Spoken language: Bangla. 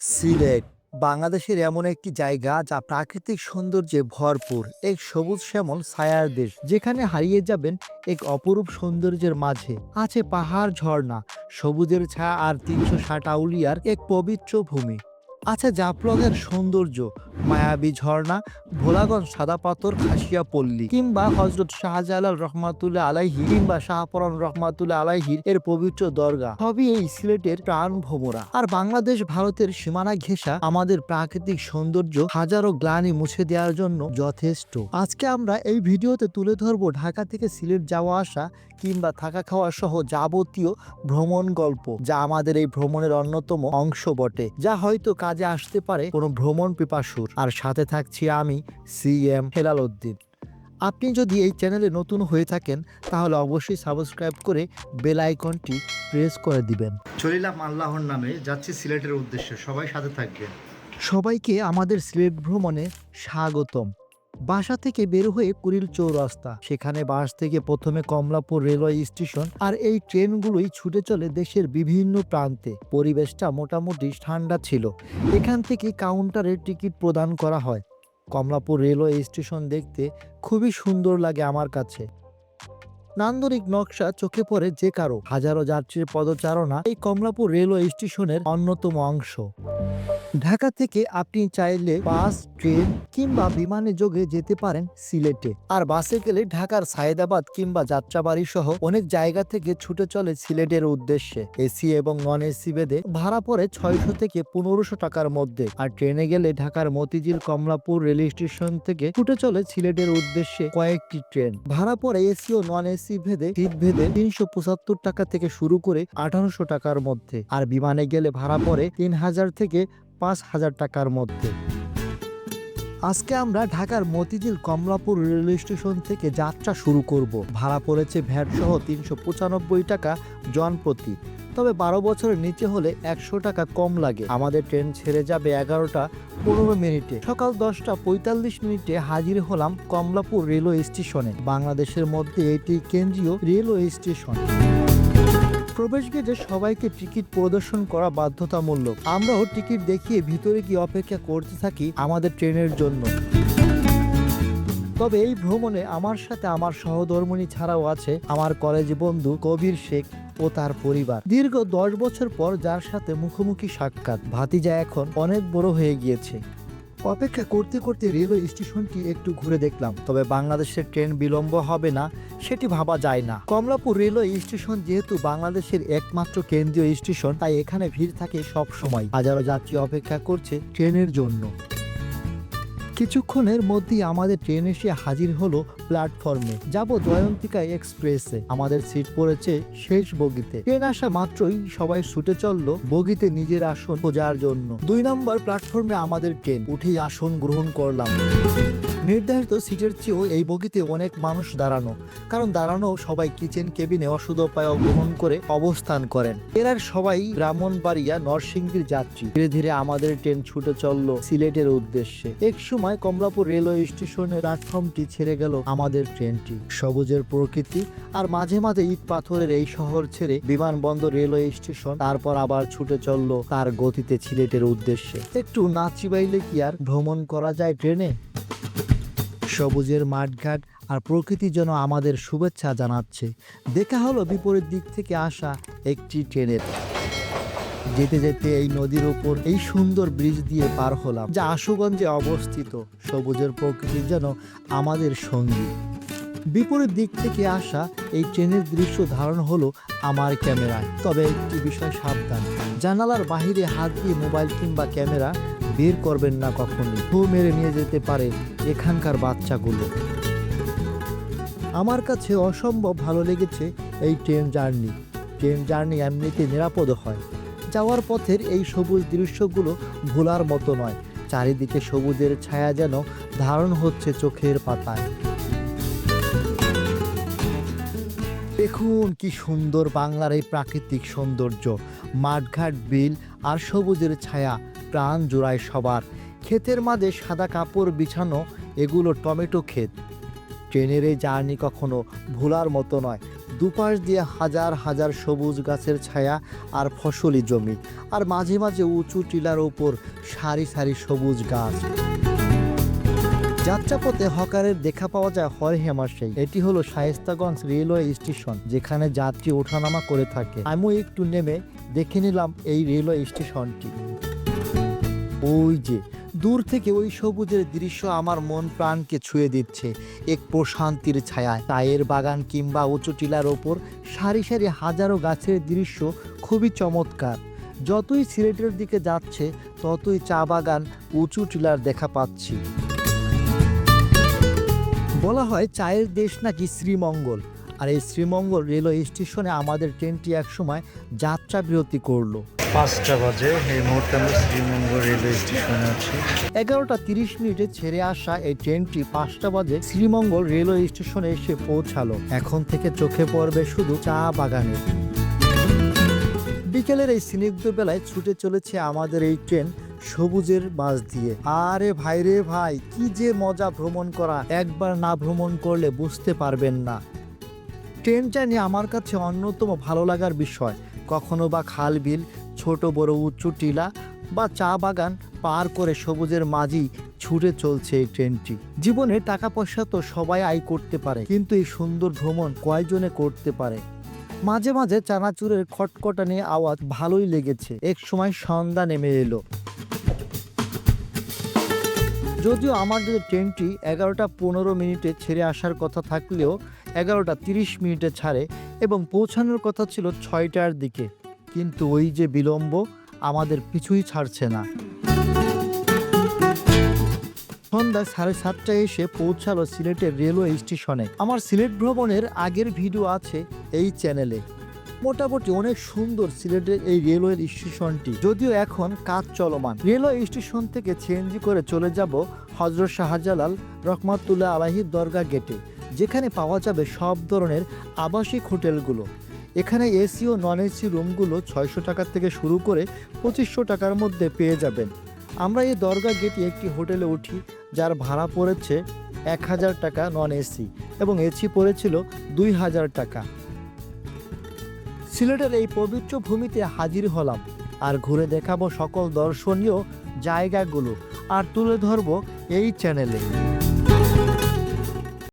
সিলেট, বাংলাদেশের এমন একটি জায়গা যা প্রাকৃতিক সৌন্দর্যে ভরপুর, এক সবুজ শ্যামল ছায়ার দেশ, যেখানে হারিয়ে যাবেন এক অপরূপ সৌন্দর্যের মাঝে। আছে পাহাড় ঝর্ণা, সবুজের ছায়া আর তিনশো ষাট আউলিয়ার এক পবিত্র ভূমি। আছে জাফলংয়ের সৌন্দর্য, মায়াবী ঝর্ণা, ভোলাগঞ্জ সাদা পাথর, খাসিয়া পল্লী, কিংবা হজরত শাহজালাল রহমাতুল্লাহ আলাইহি, কিংবা শাহপরান রহমাতুল্লাহ আলাইহির এর পবিত্র দরগা সবই এই সিলেটের প্রাণ ভোমরা আর বাংলাদেশ ভারতের সীমানা ঘেঁষা আমাদের প্রাকৃতিক সৌন্দর্য হাজারো গ্লানি মুছে দেওয়ার জন্য যথেষ্ট। আজকে আমরা এই ভিডিওতে তুলে ধরবো ঢাকা থেকে সিলেট যাওয়া আসা, কিংবা থাকা খাওয়া সহ যাবতীয় ভ্রমণ গল্প, যা আমাদের এই ভ্রমণের অন্যতম অংশ বটে, যা হয়তো কাজে আসতে পারে কোনো ভ্রমণ পিপাসুর। আর সাথে থাকছি আমি সি এম হেলাল উদ্দিন। আপনি যদি এই চ্যানেলে নতুন হয়ে থাকেন তাহলে অবশ্যই সাবস্ক্রাইব করে বেল আইকনটি প্রেস করে দিবেন। চলিলাম আল্লাহর নামে যাচ্ছি সিলেটের উদ্দেশ্যে। সবাই সাথে থাকবেন। সবাইকে আমাদের সিলেট ভ্রমণে স্বাগতম। বাসা থেকে বের হয়ে কুড়িল চৌরাস্তা। সেখানে বাস থেকে প্রথমে কমলাপুর রেলওয়ে স্টেশন আর এই ট্রেনগুলোই ছুটে চলে দেশের বিভিন্ন প্রান্তে। পরিবেশটা মোটামুটি ঠান্ডা ছিল। এখান থেকে কাউন্টারে টিকিট প্রদান করা হয়। কমলাপুর রেলওয়ে স্টেশন দেখতে খুবই সুন্দর লাগে আমার কাছে। নান্দনিক নকশা চোখে পড়ে যে কারও। হাজারো যাত্রীর পদচারণা এই কমলাপুর রেলওয়ে স্টেশনের অন্যতম অংশ। ঢাকা থেকে আপনি চাইলে বাস, ট্রেন কিংবা বিমানে যোগে যেতে পারেন সিলেটে। আর বাসে গেলে ঢাকার সায়েদাবাদ কিংবা যাত্রাবাড়ি সহ অনেক জায়গা থেকে ছুটে চলে সিলেটের উদ্দেশ্যে। এসি এবং নন এসি বেদে ভাড়া পড়ে ছয়শো থেকে পনেরোশো টাকার মধ্যে। আর ট্রেনে গেলে ঢাকার মতিঝিল কমলাপুর রেল স্টেশন থেকে ছুটে চলে সিলেটের উদ্দেশ্যে কয়েকটি ট্রেন। ভাড়া পড়ে এসি ও নন এসি ভেদে সিট ভেদে তিনশো পঁচাত্তর টাকা থেকে শুরু করে আঠারোশো টাকার মধ্যে। আর বিমানে গেলে ভাড়া পড়ে তিন হাজার থেকে পাঁচ হাজার টাকার মধ্যে। আজকে আমরা ঢাকার মতিঝিল কমলাপুর রেলওয়ে স্টেশন থেকে যাত্রা শুরু করব। ভাড়া পড়েছে ভ্যাট সহ তিনশো পঁচানব্বই টাকা জন প্রতি। তবে বারো বছরের নিচে হলে একশো টাকা কম লাগে। আমাদের ট্রেন ছেড়ে যাবে এগারোটা পনেরো মিনিটে। সকাল দশটা পঁয়তাল্লিশ মিনিটে হাজির হলাম কমলাপুর রেলওয়ে স্টেশনে। বাংলাদেশের মধ্যে এটি কেন্দ্রীয় রেলওয়ে স্টেশন। প্রবেশ গেটে সবাইকে টিকিট প্রদর্শন করা বাধ্যতামূলক। আমরাও টিকিট দেখিয়ে ভিতরে গিয়ে অপেক্ষা করতে থাকি আমাদের ট্রেনের জন্য। তবে এই ভ্রমণে আমার সাথে আমার সহধর্মণী ছাড়াও আছে আমার কলেজ বন্ধু কবির শেখ ও তার পরিবার। দীর্ঘ দশ বছর পর যার সাথে মুখোমুখি সাক্ষাৎ, ভাতিজা এখন অনেক বড় হয়ে গিয়েছে। অপেক্ষা করতে করতে রেলওয়ে স্টেশনটি একটু ঘুরে দেখলাম, তবে বাংলাদেশের ট্রেন বিলম্ব হবে না, সেটি ভাবা যায় না। কমলাপুর রেলওয়ে স্টেশন যেহেতু বাংলাদেশের একমাত্র কেন্দ্রীয় স্টেশন তাই এখানে ভিড় থাকে সব সময় হাজারো যাত্রী অপেক্ষা করছে ট্রেনের জন্য। কিছুক্ষণের মধ্যেই আমাদের ট্রেন এসে হাজির হলো প্ল্যাটফর্মে যাব জয়ন্তিকা এক্সপ্রেসে। আমাদের সিট পড়েছে শেষ বগিতে। ট্রেন আসা মাত্রই সবাই ছুটে চলল বগিতে নিজের আসন খোঁজার জন্য। দুই নম্বর প্ল্যাটফর্মে আমাদের ট্রেন। উঠেই আসন গ্রহণ করলাম। নির্ধারিত সিটের চেয়েও এই বগিতে অনেক মানুষ দাঁড়ানো, কারণ দাঁড়ানো সবাই কিচেন কেবিনে উপায় গ্রহণ করে অবস্থান করেন। এরা সবাই ব্রাহ্মণবাড়িয়া নরসিংদীর যাত্রী। ধীরে ধীরে আমাদের ট্রেন ছুটে চলল সিলেটের উদ্দেশ্যে। এক সময় কমলাপুর রেলওয়ে স্টেশনের প্ল্যাটফর্মটি ছেড়ে গেল আমাদের ট্রেনটি। সবুজের প্রকৃতি আর মাঝে মাঝে ইট পাথরের এই শহর ছেড়ে বিমানবন্দর রেলওয়ে স্টেশন, তারপর আবার ছুটে চলল তার গতিতে সিলেটের উদ্দেশ্যে। একটু নাচিবাইলে কি আর ভ্রমণ করা যায় ট্রেনে? সবুজের মাঠঘাট আর প্রকৃতি যেন আমাদের শুভেচ্ছা জানাচ্ছে। দেখা হলো বিপরীত দিক থেকে আসা একটি ট্রেনের। যেতে যেতে এই নদীর ওপর এই সুন্দর ব্রিজ দিয়ে পার হলাম, যা আশুগঞ্জে অবস্থিত। সবুজের প্রকৃতি যেন আমাদের সঙ্গী। বিপরীত দিক থেকে আসা এই ট্রেনের দৃশ্য ধারণ হলো আমার ক্যামেরায়। তবে একটি বিষয় সাবধান, জানালার বাহিরে হাত দিয়ে মোবাইল কিংবা ক্যামেরা বের করবেন না কখনই। ফু মেরে নিয়ে যেতে পারে এখানকার বাচ্চাগুলো। আমার কাছে অসম্ভব ভালো লেগেছে এই ট্রেন জার্নি। ট্রেন জার্নি এমনিতে নিরাপদ হয়। যাওয়ার পথের এই সবুজ দৃশ্যগুলো ভোলার মতো নয়। চারিদিকে সবুজের ছায়া যেন ধারণ হচ্ছে চোখের পাতায়। দেখুন কি সুন্দর বাংলার এই প্রাকৃতিক সৌন্দর্য। মাঠঘাট, বিল আর সবুজের ছায়া। প্রাণ জোড়ায় সবার। ক্ষেতের মাঝে সাদা কাপড় বিছানো, এগুলো টমেটো ক্ষেত। ট্রেনের এই জার্নি কখনো ভোলার মতো নয়। দুপাশ দিয়ে হাজার হাজার সবুজ গাছের ছায়া আর ফসলি জমি। আর মাঝে মাঝে উঁচু টিলার ওপর সারি সারি সবুজ গাছ। যাত্রাপথে হকারের দেখা পাওয়া যায় হয় হেমাসেই এটি হলো শায়েস্তাগঞ্জ রেলওয়ে স্টেশন, যেখানে যাত্রী ওঠানামা করে থাকে। আমিও একটু নেমে দেখে নিলাম এই রেলওয়ে স্টেশনটি। ওই যে, দূর থেকে ওই সবুজের দৃশ্য আমার মন প্রাণকে ছুঁয়ে দিচ্ছে। এক প্রশান্তির ছায়ায় চায়ের বাগান কিংবা উঁচু টিলার ওপর সারি সারি হাজারো গাছের দৃশ্য খুবই চমৎকার। যতই সিলেটের দিকে যাচ্ছে, ততই চা বাগান উঁচু টিলার দেখা পাচ্ছি। বলা হয় চায়ের দেশ নাকি শ্রীমঙ্গল। আর এই শ্রীমঙ্গল রেলওয়ে স্টেশনে আমাদের ট্রেনটি একসময় যাত্রা বিরতি করল। পাঁচটা বাজে এই মুহূর্তে আমরা শ্রীমঙ্গল রেলওয়ে স্টেশনে আছি। এগারোটা তিরিশ মিনিটে ছেড়ে আসা এই ট্রেনটি পাঁচটা বাজে শ্রীমঙ্গল রেলওয়ে স্টেশনে এসে পৌঁছালো। এখন থেকে চোখে পড়বে শুধু চা বাগানে। বিকেলের এই স্নিগ্ধ বেলায় ছুটে চলেছে আমাদের এই ট্রেন সবুজের মাঝ দিয়ে। আরে ভাই রে ভাই কি যে মজা ভ্রমণ করা। একবার না ভ্রমণ করলে বুঝতে পারবেন না। ট্রেন জার্নি আমার কাছে অন্যতম ভালো লাগার বিষয়। কখনো বা খাল বিল, ছোট বড় উঁচু টিলা বা চা বাগান পার করে সবুজের মাঝি ছুটে চলছে এই ট্রেনটি। জীবনে টাকা পয়সা তো সবাই আয় করতে পারে, কিন্তু এই সুন্দর ভ্রমণ কয়জনে করতে পারে? মাঝে মাঝে চানাচুরের খটখটানি আওয়াজ ভালোই লেগেছে। এক সময় সন্ধ্যা নেমে এলো। যদিও আমাদের ট্রেনটি এগারোটা পনেরো মিনিটে ছেড়ে আসার কথা থাকলেও এগারোটা তিরিশ মিনিটে ছাড়ে এবং পৌঁছানোর কথা ছিল ছয়টার দিকে। কিন্তু ওই যে বিলম্ব আমাদের পিছুই ছাড়ছে না। সন্ধ্যা সাড়ে সাতটায় এসে পৌঁছালো সিলেটের রেলওয়ে স্টেশনে। আমার সিলেট ভ্রমণের আগের ভিডিও আছে এই চ্যানেলে। মোটামুটি অনেক সুন্দর সিলেটের এই রেলওয়ে স্টেশনটি। যদিও এখন কাজ চলমান। রেলওয়ে স্টেশন থেকে সিএনজি করে চলে যাব হজরত শাহজালাল রহমাতুল্লাহ আলাহির দরগা গেটে। যেখানে পাওয়া যাবে সব ধরনের আবাসিক হোটেলগুলো। এখানে এসি ও নন এসি রুমগুলো ছয়শো টাকা থেকে শুরু করে পঁচিশশো টাকার মধ্যে পেয়ে যাবেন। আমরা এই দরগা গেটে একটি হোটেলে উঠি, যার ভাড়া পড়েছে এক হাজার টাকা নন এসি এবং এসি পড়েছিল দুই হাজার টাকা। সিলেটের এই পবিত্র ভূমিতে হাজির হলাম আর ঘুরে দেখাবো সকল দর্শনীয় জায়গাগুলো আর তুলে ধরবো এই চ্যানেলে।